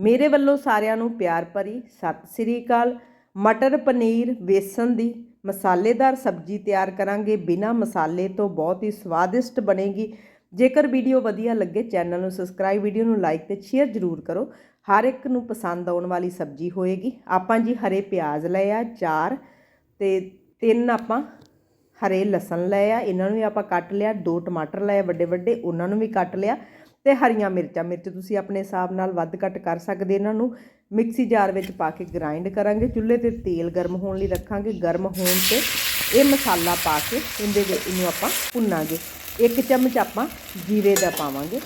ਮੇਰੇ ਵੱਲੋਂ ਸਾਰਿਆਂ ਨੂੰ ਪਿਆਰ ਭਰੀ ਸਤਿ ਸ੍ਰੀ ਅਕਾਲ। ਮਟਰ ਪਨੀਰ ਵੇਸਣ ਦੀ ਮਸਾਲੇਦਾਰ ਸਬਜ਼ੀ ਤਿਆਰ ਕਰਾਂਗੇ। ਬਿਨਾ ਮਸਾਲੇ ਤੋਂ ਬਹੁਤ ਹੀ ਸਵਾਦਿਸ਼ਟ ਬਣੇਗੀ। ਜੇਕਰ ਵੀਡੀਓ ਵਧੀਆ ਲੱਗੇ, ਚੈਨਲ ਨੂੰ ਸਬਸਕ੍ਰਾਈਬ, ਵੀਡੀਓ ਨੂੰ ਲਾਈਕ ਤੇ ਸ਼ੇਅਰ ਜ਼ਰੂਰ ਕਰੋ। ਹਰ ਇੱਕ ਨੂੰ ਪਸੰਦ ਆਉਣ ਵਾਲੀ ਸਬਜ਼ੀ ਹੋਏਗੀ। ਆਪਾਂ ਜੀ ਹਰੇ ਪਿਆਜ਼ ਲਏ ਆ, ਚਾਰ ਤੇ ਤਿੰਨ ਆਪਾਂ ਹਰੇ ਲਸਣ ਲਏ ਆ। ਇਹਨਾਂ ਨੂੰ ਵੀ ਆਪਾਂ ਕੱਟ ਲਿਆ, ਦੋ ਟਮਾਟਰ ਲਏ ਵੱਡੇ ਵੱਡੇ ਉਹਨਾਂ ਨੂੰ ਵੀ ਕੱਟ ਲਿਆ। ਤੇ ਹਰੀਆਂ ਮਿਰਚਾਂ। ਮਿਰਚ ਤੁਸੀਂ ਆਪਣੇ ਹਿਸਾਬ ਨਾਲ ਵੱਧ ਘੱਟ ਕਰ ਸਕਦੇ ਇਹਨਾਂ ਨੂੰ। ਮਿਕਸੀ ਜਾਰ ਵਿੱਚ ਪਾ ਕੇ ਗ੍ਰਾਈਂਡ ਕਰਾਂਗੇ। ਚੁੱਲ੍ਹੇ ਤੇ ਤੇਲ ਗਰਮ ਹੋਣ ਲਈ ਰੱਖਾਂਗੇ। ਗਰਮ ਹੋਣ ਤੇ ਇਹ ਮਸਾਲਾ ਪਾ ਕੇ ਇਹਦੇ ਵਿੱਚ ਇਹਨੂੰ ਆਪਾਂ ਭੁੰਨਾਂਗੇ। ਇੱਕ ਚਮਚ ਆਪਾਂ ਜੀਰੇ ਦਾ ਪਾਵਾਂਗੇ।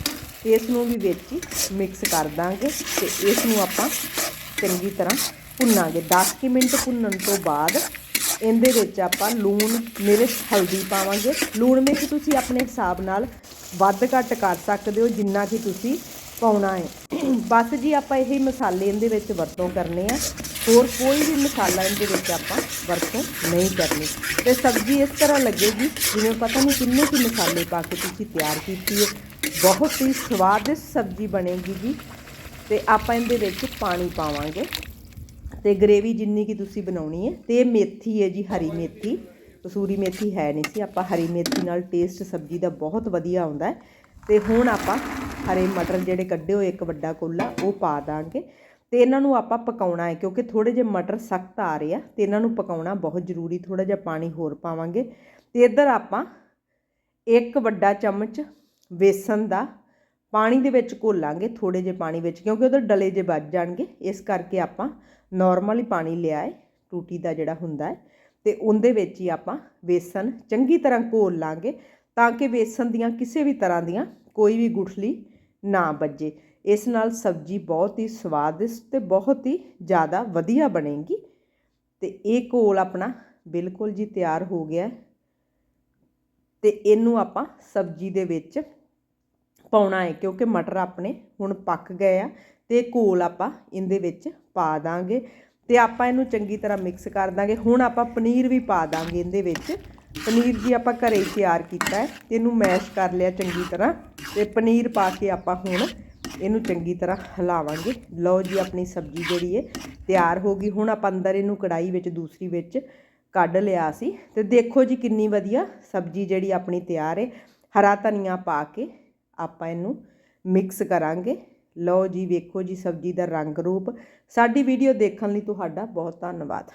ਇਸ ਨੂੰ ਵੀ ਵਿੱਚ ਹੀ ਮਿਕਸ ਕਰ ਦਾਂਗੇ ਤੇ ਇਸ ਨੂੰ ਆਪਾਂ ਚੰਗੀ ਤਰ੍ਹਾਂ ਭੁੰਨਾਂਗੇ। 10 ਮਿੰਟ ਭੁੰਨਣ ਤੋਂ ਬਾਅਦ ਇਹਦੇ ਵਿੱਚ ਆਪਾਂ ਲੂਣ, ਮਿਰਚ, ਹਲਦੀ ਪਾਵਾਂਗੇ। ਲੂਣ ਮਿਰਚ ਤੁਸੀਂ ਆਪਣੇ ਹਿਸਾਬ ਨਾਲ ਵੱਧ ਘੱਟ ਕਰ ਸਕਦੇ ਹੋ, ਜਿੰਨਾ ਕਿ ਤੁਸੀਂ ਪਾਉਣਾ ਹੈ। ਬਸ ਜੀ ਆਪਾਂ ਇਹ ਮਸਾਲੇ ਇਹਦੇ ਵਿੱਚ ਵਰਤੋਂ ਕਰਨੇ ਆ। ਹੋਰ ਕੋਈ ਵੀ ਮਸਾਲਾ ਇਹਦੇ ਵਿੱਚ ਆਪਾਂ ਵਰਤੋਂ ਨਹੀਂ ਕਰਨੀ। ਤੇ ਸਬਜ਼ੀ ਇਸ ਤਰ੍ਹਾਂ ਲੱਗੇਗੀ, ਜਿਵੇਂ ਪਤਾ ਨਹੀਂ ਕਿੰਨੇ ਕੁ ਮਸਾਲੇ ਪਾ ਕੇ ਤੁਸੀਂ ਤਿਆਰ ਕੀਤੀ ਹੈ। ਬਹੁਤ ਹੀ ਸਵਾਦਿਸ਼ਟ ਸਬਜ਼ੀ ਬਣੇਗੀ ਜੀ। ਤੇ ਆਪਾਂ ਇਹਦੇ ਵਿੱਚ ਪਾਣੀ ਪਾਵਾਂਗੇ। ਤੇ ਗ੍ਰੇਵੀ ਜਿੰਨੀ ਕਿ ਤੁਸੀਂ ਬਣਾਉਣੀ ਹੈ ਤੇ ਇਹ ਮੇਥੀ ਹੈ ਜੀ, ਹਰੀ ਮੇਥੀ। ਕਸੂਰੀ ਮੇਥੀ ਹੈ ਨਹੀਂ ਸੀ, ਆਪਾਂ ਹਰੀ ਮੇਥੀ ਨਾਲ ਟੇਸਟ ਸਬਜ਼ੀ ਦਾ ਬਹੁਤ ਵਧੀਆ ਆਉਂਦਾ ਹੈ। ਤੇ ਹੁਣ ਆਪਾਂ ਹਰੇ ਮਟਰ ਜਿਹੜੇ ਕੱਢੇ ਹੋਏ ਇੱਕ ਵੱਡਾ ਕੋਲਾ, ਉਹ ਪਾ ਦਾਂਗੇ। ਤੇ ਇਹਨਾਂ ਨੂੰ ਆਪਾਂ ਪਕਾਉਣਾ ਹੈ, ਕਿਉਂਕਿ ਥੋੜੇ ਜਿਹੇ ਮਟਰ ਸਖਤ ਆ ਰਹੇ ਆ, ਤੇ ਇਹਨਾਂ ਨੂੰ ਪਕਾਉਣਾ ਬਹੁਤ ਜ਼ਰੂਰੀ ਥੋੜਾ ਜਿਹਾ ਪਾਣੀ ਹੋਰ ਪਾਵਾਂਗੇ। ਤੇ ਇੱਧਰ ਆਪਾਂ ਇੱਕ ਵੱਡਾ ਚਮਚ ਵੇਸਣ ਦਾ ਪਾਣੀ ਦੇ ਵਿੱਚ ਘੋਲਾਂਗੇ ਥੋੜੇ ਜਿਹੇ ਪਾਣੀ ਵਿੱਚ, ਕਿਉਂਕਿ ਉਹਦੇ ਡਲੇ ਜੇ ਵੱਜ ਜਾਣਗੇ। ਇਸ ਕਰਕੇ ਆਪਾਂ ਨਾਰਮਲ ਹੀ ਪਾਣੀ ਲਿਆ ਹੈ, ਟੂਟੀ ਦਾ ਜਿਹੜਾ ਹੁੰਦਾ ਹੈ। ਤੇ ਉਹਦੇ ਵਿੱਚ ਹੀ ਆਪਾਂ ਵੇਸਣ ਚੰਗੀ ਤਰ੍ਹਾਂ ਘੋਲ ਲਾਂਗੇ, ਤਾਂ ਕਿ ਵੇਸਣ ਦੀਆਂ ਕਿਸੇ ਵੀ ਤਰ੍ਹਾਂ ਦੀਆਂ ਕੋਈ ਵੀ ਗੁਠਲੀ ਨਾ ਵੱਜੇ। ਇਸ ਨਾਲ ਸਬਜ਼ੀ ਬਹੁਤ ਹੀ ਸਵਾਦਿਸ਼ਟ ਤੇ ਬਹੁਤ ਹੀ ਜ਼ਿਆਦਾ ਵਧੀਆ ਬਣੇਗੀ। ਤੇ ਇਹ ਘੋਲ ਆਪਣਾ ਬਿਲਕੁਲ ਜੀ ਤਿਆਰ ਹੋ ਗਿਆ ਹੈ। ਤੇ ਇਹਨੂੰ ਆਪਾਂ ਸਬਜ਼ੀ ਦੇ ਵਿੱਚ ਪਾਉਣਾ ਹੈ ਕਿਉਂਕਿ ਮਟਰ ਆਪਣੇ ਹੁਣ ਪੱਕ ਗਏ ਆ ਤੇ ਘੋਲ ਆਪਾਂ ਇਹਦੇ ਵਿੱਚ ਪਾ ਦਾਂਗੇ ਤੇ ਆਪਾਂ ਇਹਨੂੰ ਚੰਗੀ ਤਰ੍ਹਾਂ ਮਿਕਸ ਕਰ ਦਾਂਗੇ। ਹੁਣ ਆਪਾਂ ਪਨੀਰ ਵੀ ਪਾ ਦਾਂਗੇ ਇਹਦੇ ਵਿੱਚ। ਪਨੀਰ ਜੀ ਆਪਾਂ ਘਰੇ ਹੀ ਤਿਆਰ ਕੀਤਾ ਹੈ। ਤੇ ਇਹਨੂੰ ਮੈਸ਼ ਕਰ ਲਿਆ ਚੰਗੀ ਤਰ੍ਹਾਂ ਤੇ ਪਨੀਰ ਪਾ ਕੇ ਆਪਾਂ ਹੁਣ ਇਹਨੂੰ ਚੰਗੀ ਤਰ੍ਹਾਂ ਹਿਲਾਵਾਂਗੇ। ਲਓ ਜੀ ਆਪਣੀ ਸਬਜ਼ੀ ਜਿਹੜੀ ਹੈ ਤਿਆਰ ਹੋ ਗਈ। ਹੁਣ ਆਪਾਂ ਅੰਦਰ ਇਹਨੂੰ ਕੜਾਈ ਵਿੱਚ ਦੂਸਰੀ ਵਿੱਚ ਕੱਢ ਲਿਆ ਸੀ। ਤੇ ਦੇਖੋ ਜੀ ਕਿੰਨੀ ਵਧੀਆ ਸਬਜ਼ੀ ਜਿਹੜੀ ਆਪਣੀ ਤਿਆਰ ਹੈ। ਹਰਾ ਧਨੀਆ ਪਾ ਕੇ ਆਪਾਂ ਇਹਨੂੰ ਮਿਕਸ ਕਰਾਂਗੇ। ਲਓ ਜੀ, ਵੇਖੋ ਜੀ ਸਬਜ਼ੀ ਦਾ ਰੰਗ ਰੂਪ। ਸਾਡੀ ਵੀਡੀਓ ਦੇਖਣ ਲਈ ਤੁਹਾਡਾ ਬਹੁਤ ਧੰਨਵਾਦ।